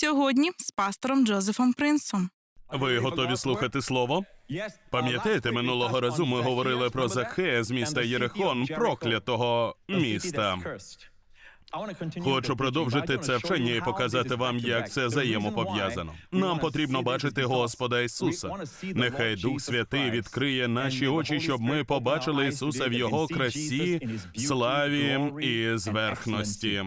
Сьогодні з пастором Джозефом Принсом. Ви готові слухати слово? Пам'ятаєте, минулого разу ми говорили про Захея з міста Єрихон, проклятого міста. Хочу продовжити це вчення і показати вам, як це взаємопов'язано. Нам потрібно бачити Господа Ісуса. Нехай Дух Святий відкриє наші очі, щоб ми побачили Ісуса в Його красі, славі і зверхності.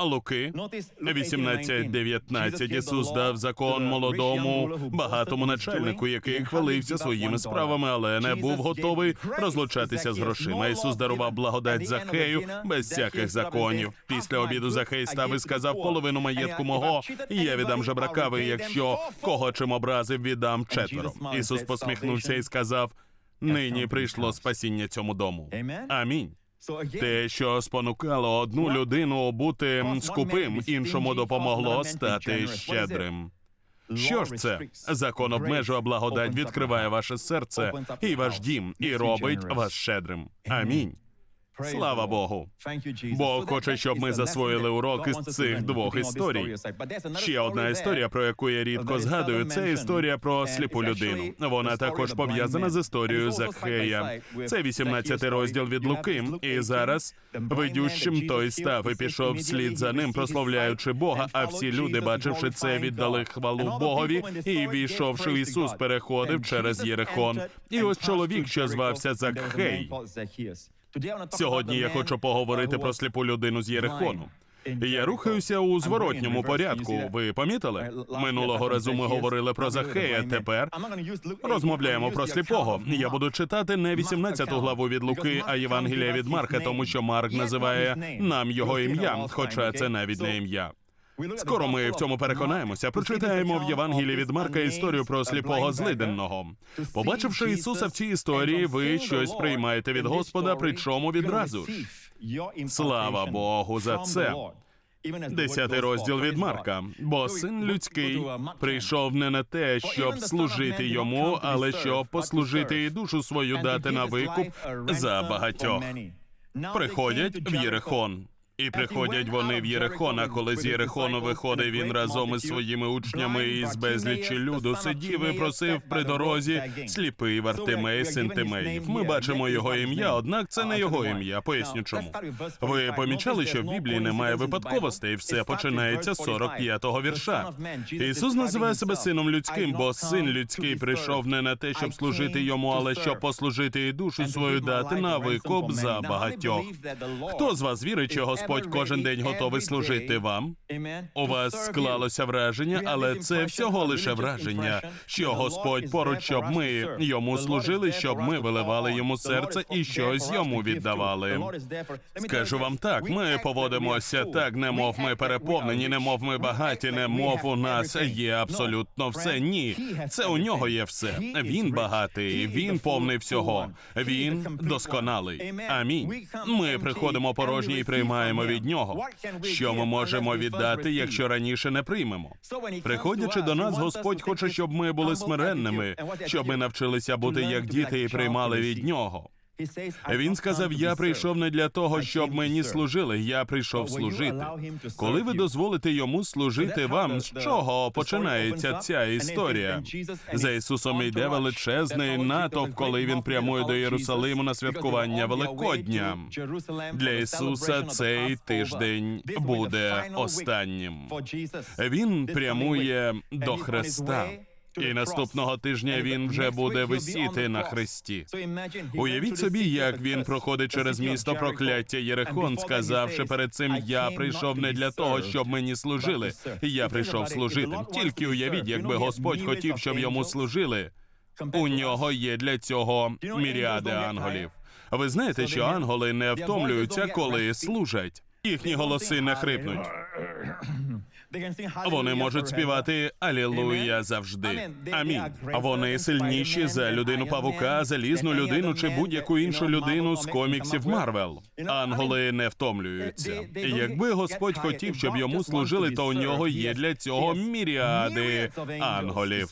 Луки 18.19 Ісус дав закон молодому багатому начальнику, який хвалився своїми справами, але не був готовий розлучатися з грошима. Ісус дарував благодать Захею без всяких законів. Після обіду Захей став і сказав половину маєтку мого, і я віддам жебракави, якщо кого чим образив, віддам четверо. Ісус посміхнувся і сказав: нині прийшло спасіння цьому дому. Амінь. Те, що спонукало одну людину бути скупим, іншому допомогло стати щедрим. Що ж це? Закон обмежує благодать, відкриває ваше серце і ваш дім, і робить вас щедрим. Амінь. Слава Богу. Бог хоче, щоб ми засвоїли урок із цих двох історій. Ще одна історія, про яку я рідко згадую, це історія про сліпу людину. Вона також пов'язана з історією Захея. Це 18 розділ від Луки. І зараз видющим той став і пішов вслід за ним, прославляючи Бога. А всі люди, бачивши це, віддали хвалу Богові, і війшовши в Ісус, переходив через Єрихон. І ось чоловік, що звався Закхей. Сьогодні я хочу поговорити про сліпу людину з Єрихону. Я рухаюся у зворотньому порядку. Ви помітили? Минулого разу ми говорили про Захея. Тепер розмовляємо про сліпого. Я буду читати не 18 главу від Луки, а Євангелія від Марка, тому що Марк називає нам його ім'я, хоча це навіть не ім'я. Скоро ми в цьому переконаємося. Прочитаємо в Євангелії від Марка історію про сліпого злиденного. Побачивши Ісуса в цій історії, ви щось приймаєте від Господа, причому відразу ж. Слава Богу за це. Десятий розділ від Марка. Бо син людський прийшов не на те, щоб служити йому, але щоб послужити і душу свою дати на викуп за багатьох. Приходять в Єрихон. І приходять вони в Єрихон, а коли з Єрихону виходив він разом із своїми учнями і з безлічі люду сидів і просив при дорозі сліпий Вартимей син Тимеїв. Ми бачимо його ім'я, однак це не його ім'я. Поясню чому. Ви помічали, що в Біблії немає випадковостей, все починається з 45-го вірша. Ісус називає себе сином людським, бо син людський прийшов не на те, щоб служити йому, але щоб послужити і душу свою дати на викуп за багатьох. Хто з вас вірить, що Господь кожен день готовий служити вам? У вас склалося враження, але це всього лише враження, що Господь поруч, щоб ми йому служили, щоб ми виливали йому серце і щось йому віддавали. Скажу вам так: ми поводимося так, немов ми переповнені, немов ми багаті, немов у нас є абсолютно все. Ні, це у нього є все. Він багатий, він повний всього. Він досконалий. Амінь. Ми приходимо порожні і приймаємо від нього. Що ми можемо віддати, якщо раніше не приймемо? Приходячи до нас, Господь хоче, щоб ми були смиренними, щоб ми навчилися бути як діти і приймали від нього. Він сказав: Я прийшов не для того, щоб мені служили. Я прийшов служити. Коли ви дозволите йому служити вам, з чого починається ця історія? За Ісусом йде величезний натовп, коли він прямує до Єрусалиму на святкування Великодня. Для Ісуса цей тиждень буде останнім. Він прямує до Христа. І наступного тижня він вже буде висіти на хресті. Уявіть собі, як він проходить через місто прокляття Єрихон, сказавши перед цим: Я прийшов не для того, щоб мені служили. Я прийшов служити. Тільки уявіть, якби Господь хотів, щоб йому служили. У нього є для цього міріади анголів. Ви знаєте, що анголи не втомлюються, коли служать. Їхні голоси не хрипнуть. Вони можуть співати Алілуя завжди. Амінь. Вони сильніші за людину павука, залізну людину чи будь-яку іншу людину з коміксів Марвел. Анголи не втомлюються. Якби Господь хотів, щоб йому служили, то у нього є для цього міріади анголів.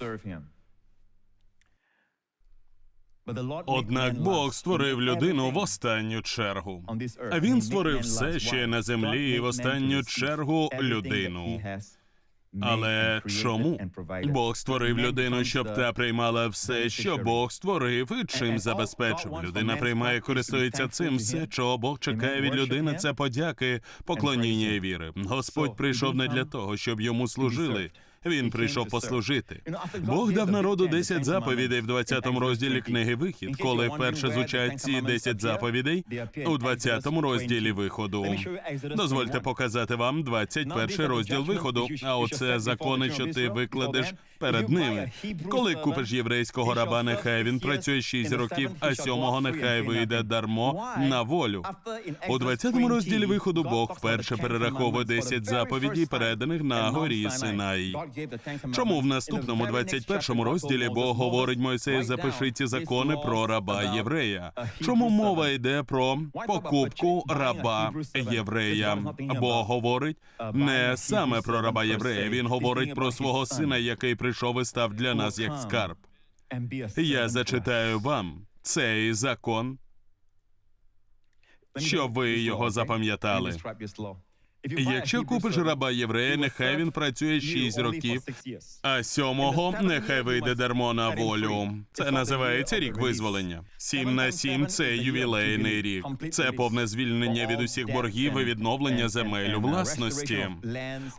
Однак Бог створив людину в останню чергу. А він створив все ще на землі і в останню чергу людину. Але чому Бог створив людину, щоб та приймала все, що Бог створив, і чим забезпечив? Людина приймає, користується цим. Все, чого Бог чекає від людини, це подяки, поклоніння і віри. Господь прийшов не для того, щоб йому служили. Він прийшов послужити. Бог дав народу 10 заповідей в 20 розділі книги Вихід. Коли вперше звучать ці 10 заповідей у 20 розділі виходу. Дозвольте показати вам 21 розділ виходу. А оце закони, що ти викладеш перед ними. Коли купиш єврейського раба, нехай він працює 6 років, а сьомого нехай вийде дармо на волю. У 20 розділі виходу Бог вперше перераховує 10 заповідей, переданих на горі Синаї. Чому в наступному 21 розділі Бог говорить Мойсею, запиши ці закони про раба єврея? Чому мова йде про покупку раба єврея? Бог говорить не саме про раба єврея. Він говорить про свого сина, який прийшов і став для нас як скарб. Я зачитаю вам цей закон, щоб ви його запам'ятали. Якщо купиш раба єврея, нехай він працює 6 років, а сьомого нехай вийде дармо на волю. Це називається рік визволення. Сім на сім це ювілейний рік. Це повне звільнення від усіх боргів і відновлення земель у власності.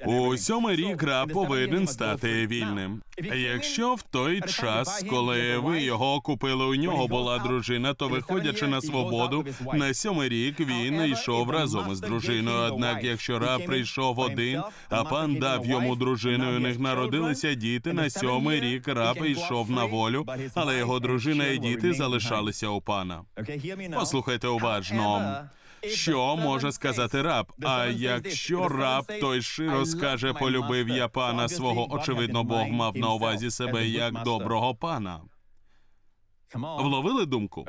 У сьомий рік раб повинен стати вільним. Якщо в той час, коли ви його купили, у нього була дружина, то виходячи на свободу, на сьомий рік він йшов разом із дружиною. Однак, якщо раб прийшов один, а пан дав йому дружину, і у них народилися діти, на сьомий рік раб йшов на волю, але його дружина і діти залишалися у пана. Послухайте уважно. Що може сказати раб? А якщо раб той широ скаже, полюбив я пана свого, очевидно, Бог мав на увазі себе як доброго пана. Вловили думку?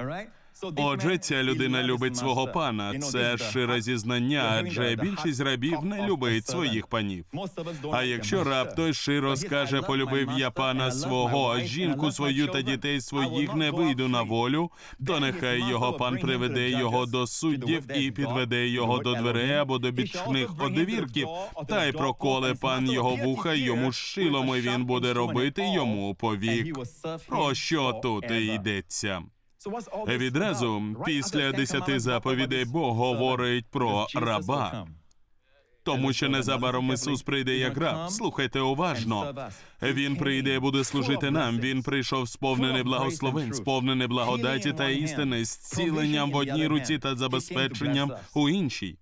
Отже, ця людина любить свого пана. Це шире зізнання, адже більшість рабів не любить своїх панів. А якщо раб той широ скаже, полюбив я пана свого, а жінку свою та дітей своїх не вийду на волю, то нехай його пан приведе його до суддів і підведе його до дверей або до бічних одвірків, та й проколе пан його вуха йому шилом, і він буде робити йому повік. Про що тут і йдеться? Відразу після десяти заповідей Бог говорить про раба. Тому що незабаром Ісус прийде як раб. Слухайте уважно. Він прийде і буде служити нам. Він прийшов сповнений благословень, сповнений благодаті та істини, зціленням в одній руці та забезпеченням у іншій.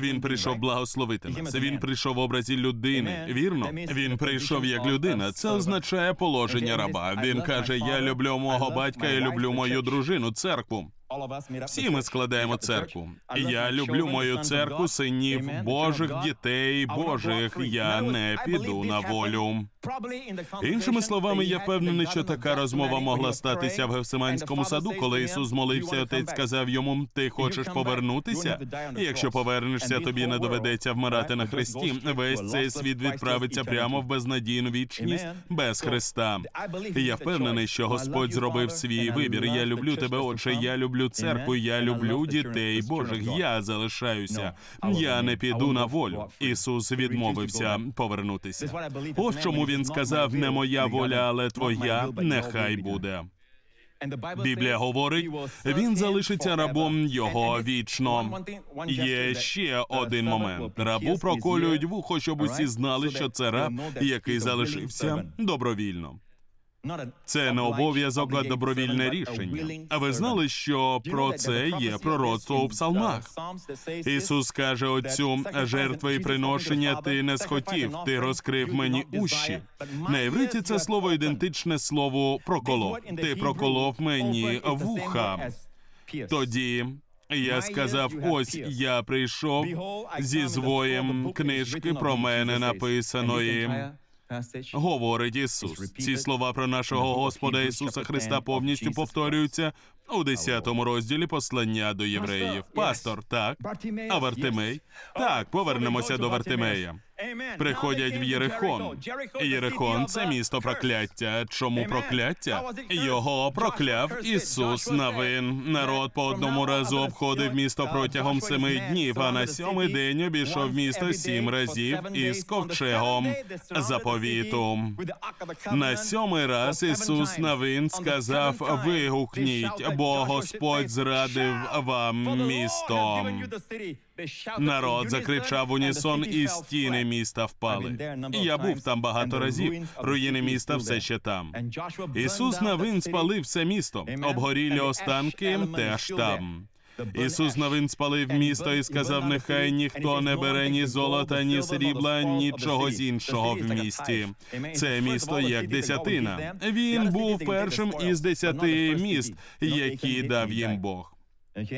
Він прийшов благословити нас. Він прийшов в образі людини. Вірно, він прийшов як людина. Це означає положення раба. Він каже: Я люблю мого батька і люблю мою дружину, церкву. Всі ми складаємо церкву. Я люблю мою церкву, синів Божих, дітей Божих. Я не піду на волю. Іншими словами, я впевнений, що така розмова могла статися в Гевсиманському саду, коли Ісус молився, отець сказав йому: Ти хочеш повернутися? І Якщо повернешся, тобі не доведеться вмирати на хресті. Весь цей світ відправиться прямо в безнадійну вічність без Христа. Я впевнений, що Господь зробив свій вибір. Я люблю тебе, отче. Я люблю церкву. Я люблю дітей Божих. Я залишаюся. Я не піду на волю. Ісус відмовився повернутися. Ось чому він сказав: не моя воля, але твоя нехай буде. Біблія говорить, він залишиться рабом його вічно. Є ще один момент. Рабу проколюють вухо, щоб усі знали, що це раб, який залишився добровільно. Це не обов'язок, а добровільне рішення. А ви знали, що про це є пророцтво у псалмах? Ісус каже отцю, жертви і приношення ти не схотів, ти розкрив мені уші. На євриті це слово ідентичне слову проколов. Ти проколов мені вуха. Тоді я сказав: ось я прийшов зі звоєм книжки про мене написаної. Говорить Ісус. Ці слова про нашого Господа Ісуса Христа повністю повторюються У 10 розділі послання до євреїв. Пастор, так. А Вартимей? Так, повернемося до Вартимея. Приходять в Єрихон. Єрихон це місто прокляття. Чому прокляття? Його прокляв Ісус Навин. Народ по одному разу обходив місто протягом семи днів, а на сьомий день обійшов місто сім разів із ковчегом заповіту. На сьомий раз Ісус Навин сказав: Вигукніть, бо Господь зрадив вам місто. Народ закричав унісон, і стіни міста впали. І я був там багато разів. Руїни міста все ще там. Ісус Навин спалив все місто. Обгорілі останки теж там. Ісус Навин спалив місто і сказав: нехай ніхто не бере ні золота, ні срібла, нічого з іншого в місті. Це місто як десятина. Він був першим із десяти міст, які дав їм Бог.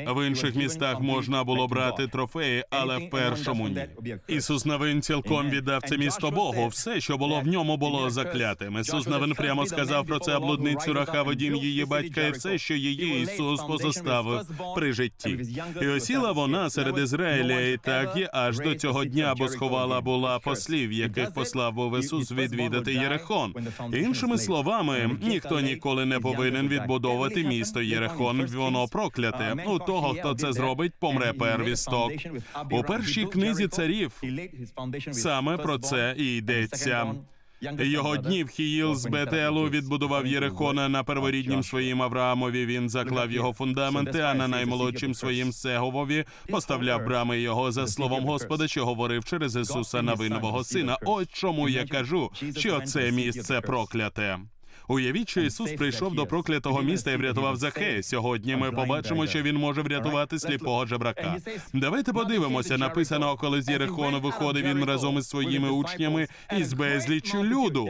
В інших містах можна було брати трофеї, але в першому ні. Ісус Навин цілком віддав це місто Богу. Все, що було в ньому, було заклятим. Ісус Навин прямо сказав про це блудницю Рахаву, дім її батька, і все, що її Ісус позоставив при житті. І осіла вона серед Ізраїля, і так і аж до цього дня, бо сховала була послів, яких послав був Ісус відвідати Єрехон. Іншими словами, ніхто ніколи не повинен відбудовувати місто Єрехон. Воно прокляте. У того, хто це зробить, помре первісток. У першій книзі царів саме про це і йдеться. Його днів Хіїл з Бетелу відбудував Єрихона на перворіднім своїм Авраамові. Він заклав його фундаменти, а на наймолодшим своїм Сеговові поставляв брами його за словом Господа, що говорив через Ісуса Навинового сина. Ось чому я кажу, що це місце прокляте. Уявіть, що Ісус прийшов до проклятого міста і врятував Захея. Сьогодні ми побачимо, що він може врятувати сліпого жебрака. Давайте подивимося. Написано, коли з Єрихону виходив він разом із своїми учнями із безліччю люду.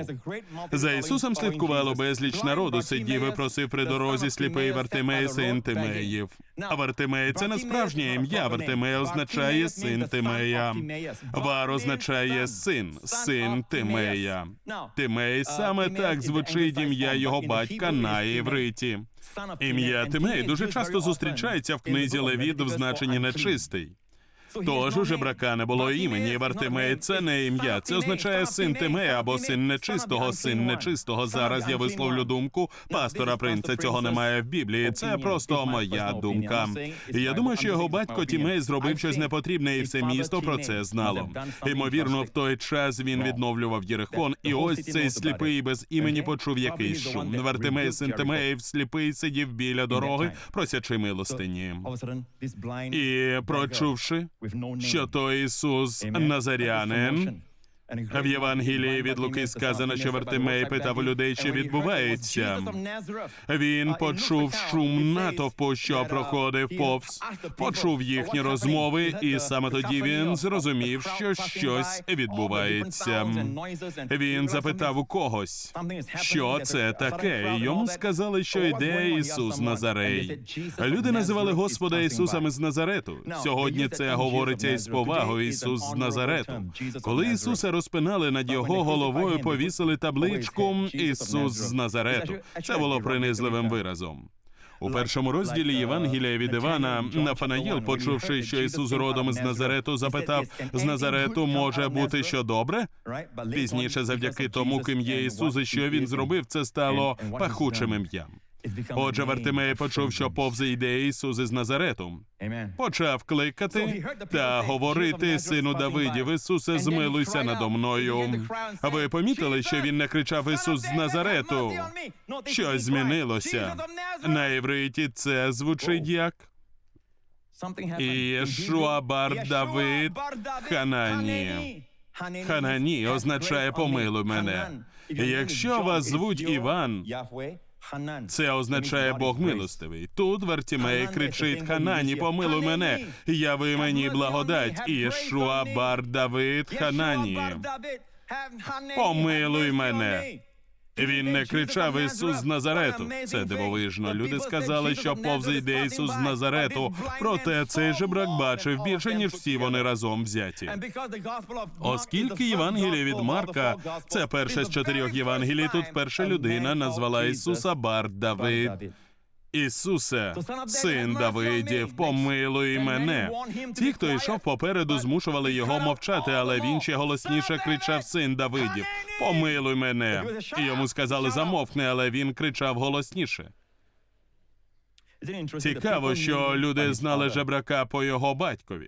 За Ісусом слідкувало безліч народу. Сидів і просив при дорозі сліпий Вартимей, син Тимеїв. А Вартимей це не справжнє ім'я. Вартимей означає син Тимея. Вар означає син, син Тимея. Тимей саме так звучить ім'я його батька на євриті. Ім'я Тимей дуже часто зустрічається в книзі Левіт в значенні нечистий. Тож у жебрака не було імені. Вартимей це не ім'я. Це означає син Тимея або син нечистого, син нечистого. Зараз я висловлю думку пастора принца. Цього немає в Біблії. Це просто моя думка. І я думаю, що його батько Тімей зробив щось непотрібне, і все місто про це знало. Ймовірно, в той час він відновлював Єрихон, і ось цей сліпий без імені почув якийсь шум. Вартимей, син Тимеїв, сліпий сидів біля дороги, просячи милостині. І прочувши що то Ісус Назарянин. В Євангелії від Луки сказано, що Вартимей питав людей, що відбувається. Він почув шум натовпу, що проходив повз, почув їхні розмови, і саме тоді він зрозумів, що щось відбувається. Він запитав у когось, що це таке. І Йому сказали, що йде Ісус Назарей. Люди називали Господа Ісусом з Назарету. Сьогодні це говориться із повагою Ісус з Назарету. Коли Ісуса розпинали над його головою, повісили табличку Ісус з Назарету. Це було принизливим виразом. У першому розділі Євангелія від Івана Нафанаїл, почувши, що Ісус родом з Назарету, запитав: з Назарету може бути що добре? Пізніше, завдяки тому, ким є Ісус, і що він зробив, це стало пахучим ім'ям. Отже, Вартимей почув, що повзе йде Ісус із Назарету. Почав кликати та говорити сину Давидів, Ісусе, змилуйся надо мною. А ви помітили, що він не кричав Ісус з Назарету? Щось змінилося. На євриті це звучить як? Ієшуа бар Давид Ханані. Ханані означає помилуй мене. Якщо вас звуть Іван, це означає Бог милостивий. Тут Вартімей кричить Ханані, помилуй мене, яви мені благодать. Ішуа бар Давид Ханані. Помилуй мене. Він не кричав Ісус з Назарету. Це дивовижно. Люди сказали, що повзе йде Ісус з Назарету. Проте цей жебрак бачив більше ніж всі вони разом взяті. Оскільки Євангеліє від Марка це перше з чотирьох Євангелій, тут перша людина назвала Ісуса Бар Давид. Ісусе, син Давидів, помилуй мене. Ті, хто йшов попереду, змушували його мовчати, але він ще голосніше кричав Син Давидів, помилуй мене. І йому сказали замовкни, але він кричав голосніше. Цікаво, що люди знали жебрака по його батькові.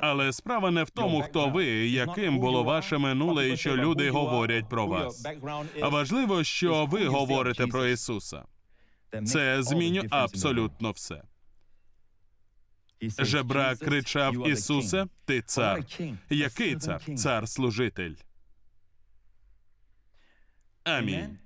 Але справа не в тому, хто ви, яким було ваше минуле, і що люди говорять про вас. А важливо, що ви говорите про Ісуса. Це змінює абсолютно все. Жебрак кричав Ісусе, ти цар. Який цар? Цар служитель. Амінь.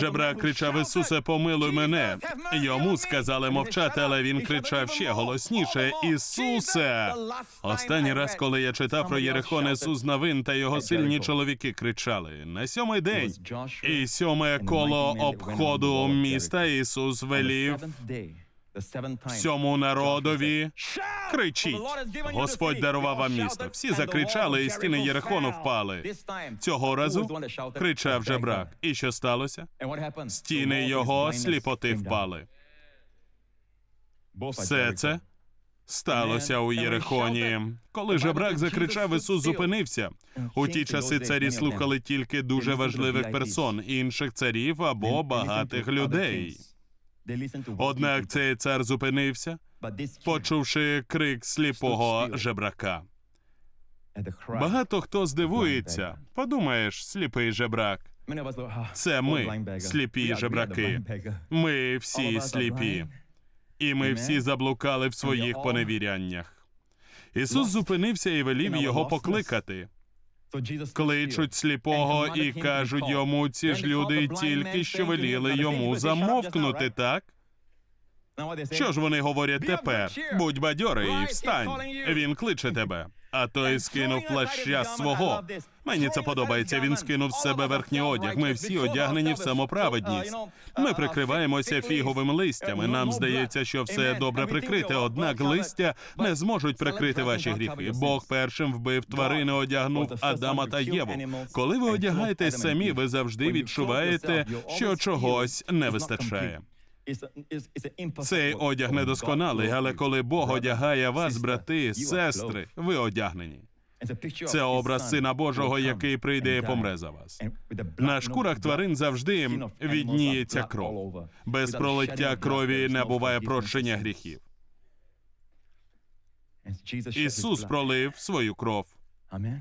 Жебрак кричав Ісусе, помилуй мене. Йому сказали мовчати, але він кричав ще голосніше Ісусе. Останній раз, коли я читав про Єрихон, Ісус Навин та його сильні чоловіки кричали. На сьомий день. І сьоме коло обходу міста Ісус велів всьому народові. Кричіть! Господь дарував вам місто. Всі закричали, і стіни Єрихону впали. Цього разу кричав жебрак. І що сталося? Стіни його сліпоти впали. Все це сталося у Єрихоні. Коли жебрак закричав, Ісус зупинився. У ті часи царі слухали тільки дуже важливих персон, інших царів або багатих людей. Однак цей цар зупинився, почувши крик сліпого жебрака. Багато хто здивується. Подумаєш, сліпий жебрак. Це ми, сліпі жебраки. Ми всі сліпі. І ми всі заблукали в своїх поневіряннях. Ісус зупинився і велів його покликати. Кличуть сліпого і кажуть йому, ці ж люди тільки що веліли йому замовкнути, так? Що ж вони говорять тепер? Будь бадьорий і встань. Він кличе тебе. А той скинув плаща свого. Мені це подобається. Він скинув з себе верхній одяг. Ми всі одягнені в самоправедність. Ми прикриваємося фіговими листями. Нам здається, що все добре прикрите. Однак листя не зможуть прикрити ваші гріхи. Бог першим вбив тварини, одягнув Адама та Єву. Коли ви одягаєтесь самі, ви завжди відчуваєте, що чогось не вистачає. Цей одяг недосконалий, але коли Бог одягає вас, брати, сестри, ви одягнені. Це образ Сина Божого, який прийде і помре за вас. На шкурах тварин завжди відніється кров. Без пролиття крові не буває прощення гріхів. Ісус пролив свою кров.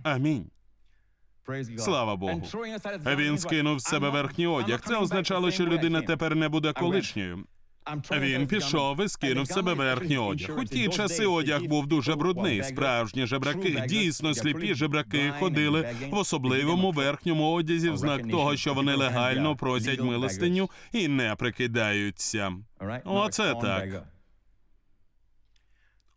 Амінь. Слава Богу. Він скинув з себе верхній одяг. Це означало, що людина тепер не буде колишньою. Він пішов і скинув себе верхній одяг. У ті часи одяг був дуже брудний. Справжні жебраки, дійсно сліпі жебраки, ходили в особливому верхньому одязі в знак того, що вони легально просять милостиню і не прикидаються. Оце так.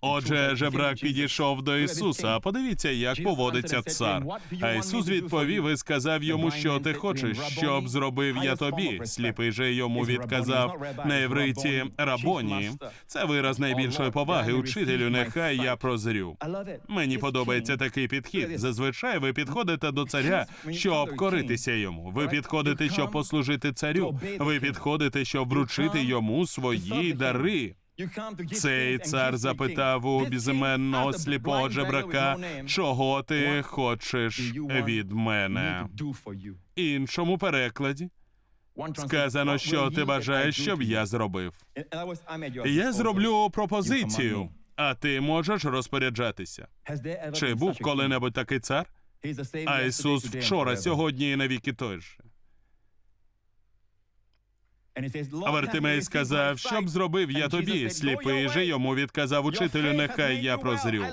Отже, жебрак підійшов до Ісуса. Подивіться, як поводиться цар. А Ісус відповів і сказав йому, що ти хочеш, щоб зробив я тобі. Сліпий же йому відказав на євриті рабоні. Це вираз найбільшої поваги. Учителю, нехай я прозрю. Мені подобається такий підхід. Зазвичай ви підходите до царя, щоб коритися йому. Ви підходите, щоб послужити царю. Ви підходите, щоб вручити йому свої дари. Цей цар запитав у безіменного сліпого жебрака, чого ти хочеш від мене. Іншому перекладі сказано, що ти бажаєш, щоб я зробив. Я зроблю пропозицію, а ти можеш розпоряджатися. Чи був коли-небудь такий цар? А Ісус вчора, сьогодні і навіки той же. А Вартимей сказав, щоб зробив я тобі. Сліпий же йому відказав учителю, нехай я прозрю.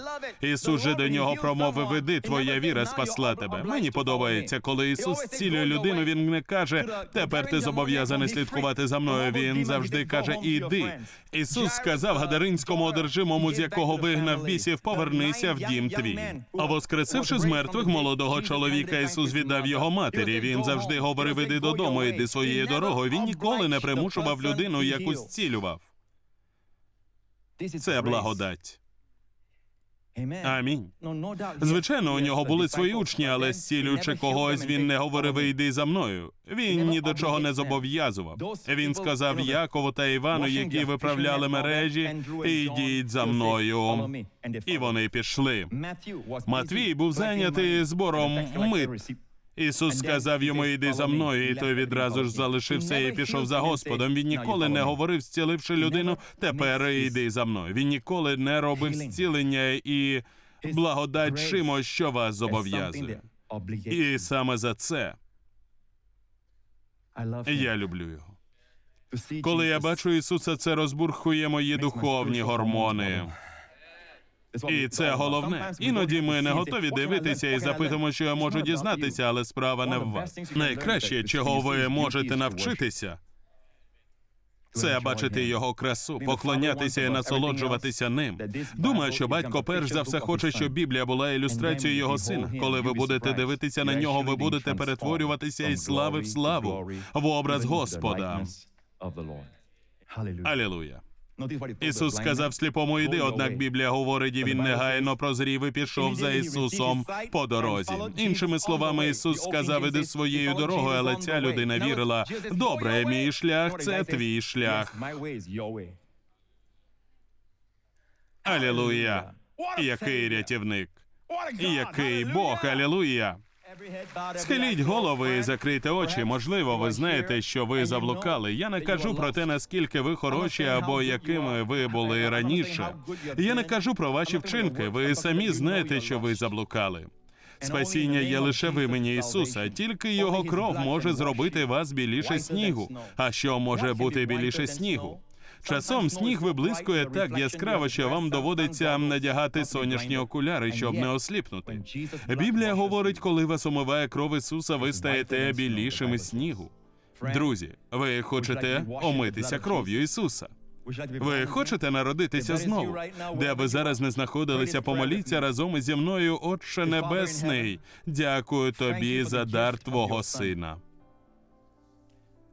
Ісус же до нього промовив, іди, твоя віра спасла тебе. Мені подобається, коли Ісус зцілює людину, він не каже, тепер ти зобов'язаний слідкувати за мною. Він завжди каже, іди. Ісус сказав гадаринському одержимому, з якого вигнав бісів, повернися в дім твій. А воскресивши з мертвих молодого чоловіка, Ісус віддав його матері. Він завжди говорив, іди додому, іди своєю дорогою. Він ніколи не примушував людину, яку зцілював. Це благодать. Амінь. Звичайно, у нього були свої учні, але зцілюючи когось, він не говорив «Іди за мною. Він ні до чого не зобов'язував. Він сказав Якову та Івану, які виправляли мережі, «Ідіть за мною. І вони пішли. Матвій був зайнятий збором мит. Ісус сказав йому «Іди за мною, і той відразу ж залишився і пішов за Господом. Він ніколи не говорив, зціливши людину, тепер іди за мною. Він ніколи не робив зцілення і благодать чимось, що вас зобов'язує. І саме за це я люблю його. Коли я бачу Ісуса, це розбурхує мої духовні гормони. І це головне. Іноді ми не готові дивитися і запитуємо, що я можу дізнатися, але справа не в вас. Найкраще, чого ви можете навчитися, це бачити його красу, поклонятися і насолоджуватися ним. Думаю, що батько перш за все хоче, щоб Біблія була ілюстрацією його сина. Коли ви будете дивитися на нього, ви будете перетворюватися із слави в славу, в образ Господа. Алілуя. Ісус сказав сліпому йди, однак Біблія говорить, і він негайно прозрів і пішов за Ісусом по дорозі. Іншими словами, Ісус сказав, іди своєю дорогою, але ця людина вірила, добре, мій шлях це твій шлях. Алілуя. Який рятівник. Який Бог, алілуя. Схиліть голови і закрийте очі. Можливо, ви знаєте, що ви заблукали. Я не кажу про те, наскільки ви хороші або якими ви були раніше. Я не кажу про ваші вчинки. Ви самі знаєте, що ви заблукали. Спасіння є лише в імені Ісуса. Тільки його кров може зробити вас біліше снігу. А що може бути біліше снігу? Часом сніг виблискує так яскраво, що вам доводиться надягати сонячні окуляри, щоб не осліпнути. Біблія говорить, коли вас омиває кров Ісуса, ви стаєте білішими снігу. Друзі, ви хочете омитися кров'ю Ісуса. Ви хочете народитися знову? Де ви зараз не знаходилися, помоліться разом із зі мною, Отче Небесний. Дякую тобі за дар Твого Сина.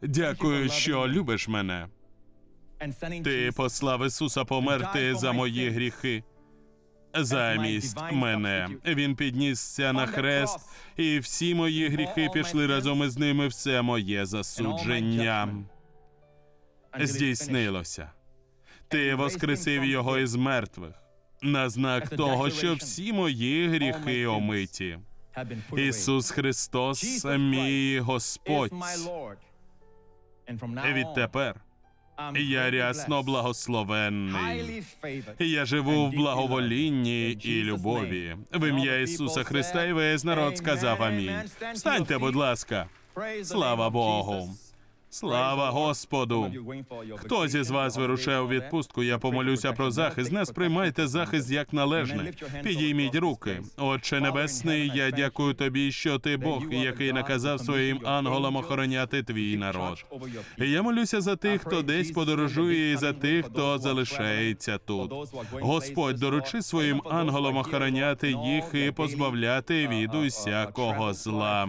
Дякую, що любиш мене. Ти послав Ісуса померти за мої гріхи. Замість мене. він піднісся на хрест, і всі мої гріхи пішли разом із ними. Все моє засудження. здійснилося. Ти воскресив його із мертвих на знак того, що всі мої гріхи омиті. Ісус Христос, мій Господь. Відтепер я рясно благословенний. Я живу в благоволінні і любові. В ім'я Ісуса Христа і весь народ сказав амінь. Станьте, будь ласка. Слава Богу. Слава Господу. Хто зі вас вирушає у відпустку? Я помолюся про захист. Не сприймайте захист як належне. Підійміть руки. Отче Небесний, я дякую тобі, що ти Бог, який наказав своїм ангелам охороняти твій народ. Я молюся за тих, хто десь подорожує, і за тих, хто залишається тут. Господь, доручи своїм ангелам охороняти їх і позбавляти від усякого зла.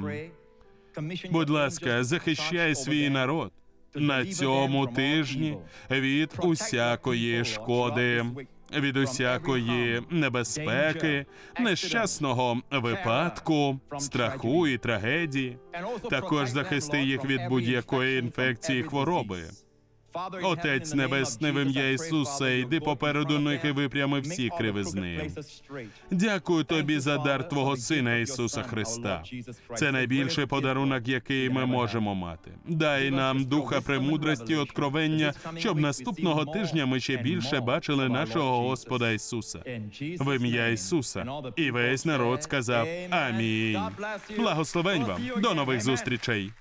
Будь ласка, захищай свій народ на цьому тижні від усякої шкоди, від усякої небезпеки, нещасного випадку, страху і трагедії. Також захисти їх від будь-якої інфекції хвороби. Отець Небесний, в ім'я Ісуса, йди попереду них і випрями всі кривизни. Дякую тобі за дар Твого Сина Ісуса Христа. Це найбільший подарунок, який ми можемо мати. Дай нам духа премудрості, і откровення, щоб наступного тижня ми ще більше бачили нашого Господа Ісуса. В ім'я Ісуса. І весь народ сказав Амінь. Благословень вам. До нових зустрічей.